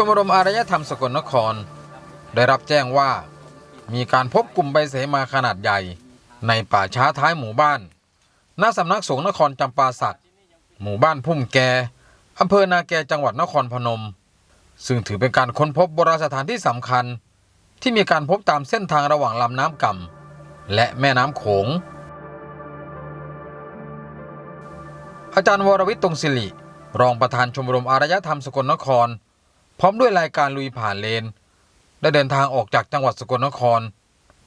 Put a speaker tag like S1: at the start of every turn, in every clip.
S1: ชมรมอารยธรรมสกลนคร ได้รับแจ้งว่ามีการพบกลุ่มใบเสมาขนาดใหญ่ ในป่าช้าท้ายหมู่บ้านณสำนักสงฆ์นครจำปาสักหมู่บ้านพุ่มแกอำเภอนาแกจังหวัดนครพนม ซึ่งถือเป็นการค้นพบโบราณสถานที่สำคัญ ที่มีการพบตามเส้นทางระหว่างลำน้ำก่ำและแม่น้ำโขง อาจารย์วรวิทย์ตรงศิริรองประธานชมรมอารยธรรมสกลนคร พร้อมด้วยรายการลุยผ่านเลน ได้เดินทางออกจากจังหวัดสกลนคร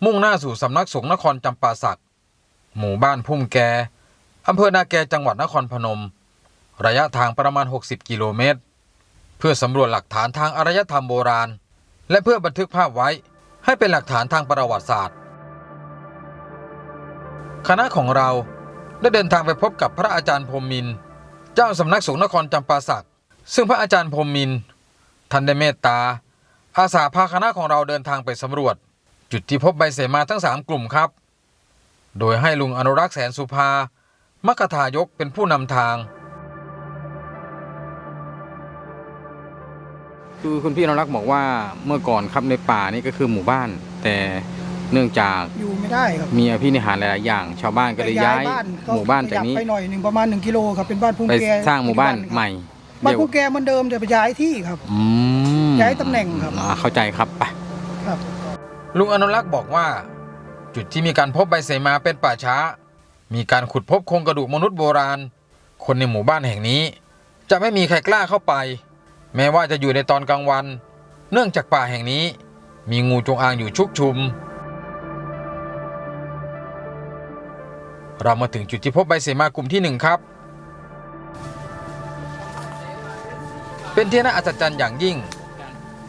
S1: มุ่งหน้าสู่สำนักสงฆ์นครจำปาสัก หมู่บ้านพุ่มแกอำเภอนาแกจังหวัดนครพนม ระยะทางประมาณ 60 กิโลเมตร เพื่อสำรวจหลักฐานทางอารยธรรมโบราณ และเพื่อบันทึกภาพไว้ให้เป็นหลักฐานทางประวัติศาสตร์ คณะของเราได้เดินทางไปพบกับพระอาจารย์พรมมิน เจ้าสำนักสงฆ์นครจำปาสัก ซึ่งพระอาจารย์พรมมิน ทร์ท่านได้เมตตา อาสาพาคณะของเราเดินทางไปสำรวจ จุดที่พบใบเสมาทั้ง 3 กลุ่มครับ โดยให้ลุงอนุรักษ์แสนสุภา มัคคทายกเป็นผู้นำทาง
S2: คือคุณพี่นรักษ์บอกว่าเมื่อก่อนครับในป่านี่ก็คือหมู่บ้าน แต่เนื่องจาก
S3: อยู่ไม่ได้ครับ
S2: มีอภินิหารหลายๆอย่าง ชาวบ้านก็เลยย้าย
S3: บ้าน
S2: หมู่บ้านจากนี้
S3: ไปหน่อยหนึ่งประมาณหนึ่งกิโลครับเป็นบ้านพุ่ง
S2: ไป
S3: แก
S2: สร้างหมู่บ้านใหม่
S3: บ้าน
S2: เดี๋ยว
S3: พุ่งแกเหมันเดิมแต่ไปย้ายที่ครับ
S2: อืม
S3: ย้ายตำแหน่งครับ
S2: อ่าเข้าใจครับไป
S3: ครับ
S1: ลุงอนุรักษ์บอกว่า จุดที่มีการพบใบเสมาเป็นป่าช้า มีการขุดพบโครงกระดูกมนุษย์โบราณ คนในหมู่บ้านแห่งนี้ จะไม่มีใครกล้าเข้าไป แม้ว่าจะอยู่ในตอนกลางวัน เนื่องจากป่าแห่งนี้ มีงูจงอางอยู่ชุกชุม เรามาถึงจุดที่พบใบเสมากลุ่มที่หนึ่งครับ เป็นที่น่าอัศจรรย์อย่างยิ่ง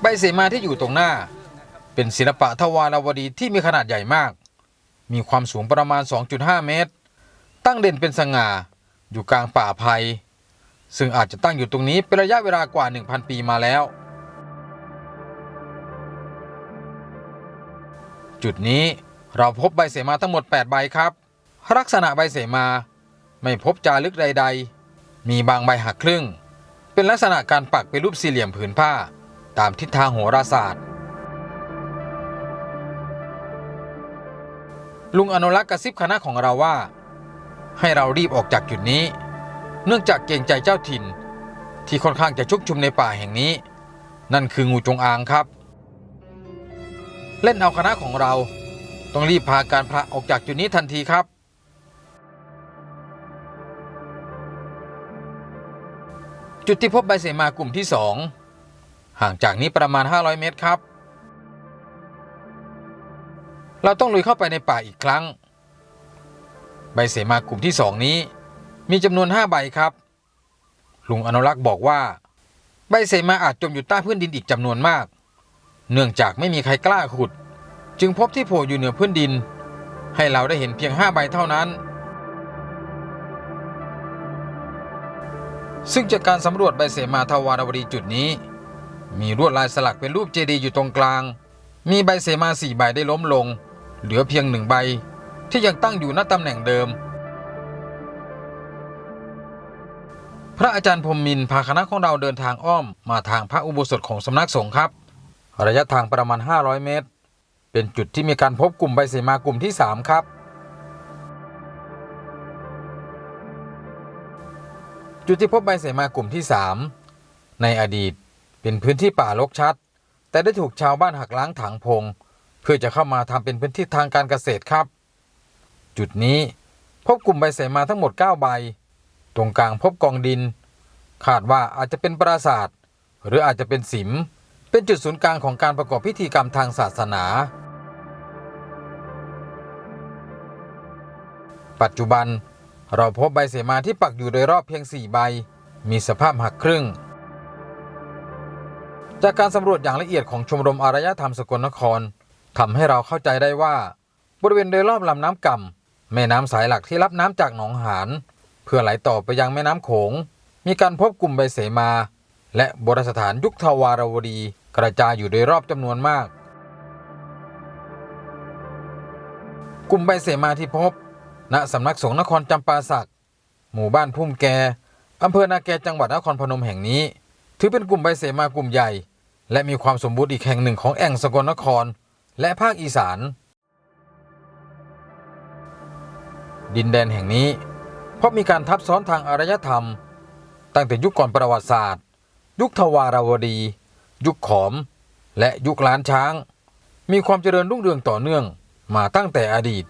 S1: ใบเสมาที่อยู่ตรงหน้า เป็นศิลปะทวารวดีที่มีขนาดใหญ่มาก มีความสูงประมาณ 2.5 เมตร ตั้งเด่นเป็นสง่า อยู่กลางป่าไผ่ซึ่งอาจจะตั้งอยู่ตรงนี้เป็นระยะเวลากว่า 1,000 ปีมาแล้ว จุดนี้เราพบใบเสมาทั้งหมด 8 ใบครับ ลักษณะใบเสมาไม่พบจารึกใด ๆ มีบางใบหักครึ่ง เป็นลักษณะการปักเป็นรูปสี่เหลี่ยมผืนผ้า ตามทิศทางโหราศาสตร์ ลุงอนุรักษ์กระซิบคณะของเราว่า ให้เรารีบออกจากจุดนี้ เนื่องจากเกรงใจเจ้าถิ่น ที่ค่อนข้างจะชุกชุมในป่าแห่งนี้ นั่นคืองูจงอางครับ เล่นเอาคณะของเรา ต้องรีบพาการพระออกจากจุดนี้ทันทีครับ จุดที่พบใบเสมากลุ่มที่สองห่างจากนี้ประมาณ 500 เมตรครับ เราต้องลุยเข้าไปในป่าอีกครั้ง ใบเสมากลุ่มที่สองนี้ มีจำนวน 5 ใบครับ ลุงอนุรักษ์บอกว่า ใบเสมาอาจจมอยู่ใต้พื้นดินอีกจำนวนมาก เนื่องจากไม่มีใครกล้าขุด จึงพบที่โผล่อยู่เหนือพื้นดิน ให้เราได้เห็นเพียง 5 ใบเท่านั้น ซึ่งจากการสำรวจใบเสมาทวารวดีจุดนี้ มีลวดลายสลักเป็นรูปเจดีย์อยู่ตรงกลาง มีใบเสมาสี่ใบได้ล้มลง เหลือเพียงหนึ่งใบ ที่ยังตั้งอยู่ณตำแหน่งเดิม พระอาจารย์พรมมินพาคณะของเราเดินทางอ้อมมาทางพระอุโบสถของสำนักสงฆ์ครับ ระยะทางประมาณ 500 เมตร เป็นจุดที่มีการพบกลุ่มใบเสมากลุ่มที่ 3 ครับ จุดที่พบใบเสมากลุ่มที่ 3 ในอดีตเป็นพื้นที่ป่ารกชัด แต่ได้ถูกชาวบ้านหักล้างถางพง เพื่อจะเข้ามาทำเป็นพื้นที่ทางการเกษตรครับ จุดนี้พบกลุ่มใบเสมาทั้งหมด 9 ใบ ตรงกลางพบกองดิน คาดว่าอาจจะเป็นปราสาทหรืออาจจะเป็นสิม เป็นจุดศูนย์กลางของการประกอบพิธีกรรมทางศาสนา ปัจจุบัน เราพบใบเสมาที่ปักอยู่โดยรอบเพียง 4 ใบ มีสภาพหักครึ่ง จากการสำรวจอย่างละเอียดของชมรมอารยธรรมสกลนครทำให้เราเข้าใจได้ว่า บริเวณโดยรอบลำน้ำก่ำแม่น้ำสายหลักที่รับน้ำจากหนองหาน เพื่อไหลต่อไปยังแม่น้ำโขง มีการพบกลุ่มใบเสมา และโบราณสถานยุคทวารวดีกระจายอยู่โดยรอบจำนวนมาก กลุ่มใบเสมาที่พบ ณสำนักสงฆ์นครจำปาสัก หมู่บ้านพุ่มแกอำเภอนาแกจังหวัดนครพนมแห่งนี้ ถือเป็นกลุ่มใบเสมากลุ่มใหญ่ และมีความสมบูรณ์อีกแห่งหนึ่งของแอ่งสกลนคร และภาคอีสาน ดินแดนแห่งนี้ เพราะมีการทับซ้อนทางอารยธรรม ตั้งแต่ยุคก่อนประวัติศาสตร์ ยุคทวาราวดี ยุคขอม และยุคล้านช้าง มีความเจริญรุ่งเรืองต่อเนื่องมาตั้งแต่อดีต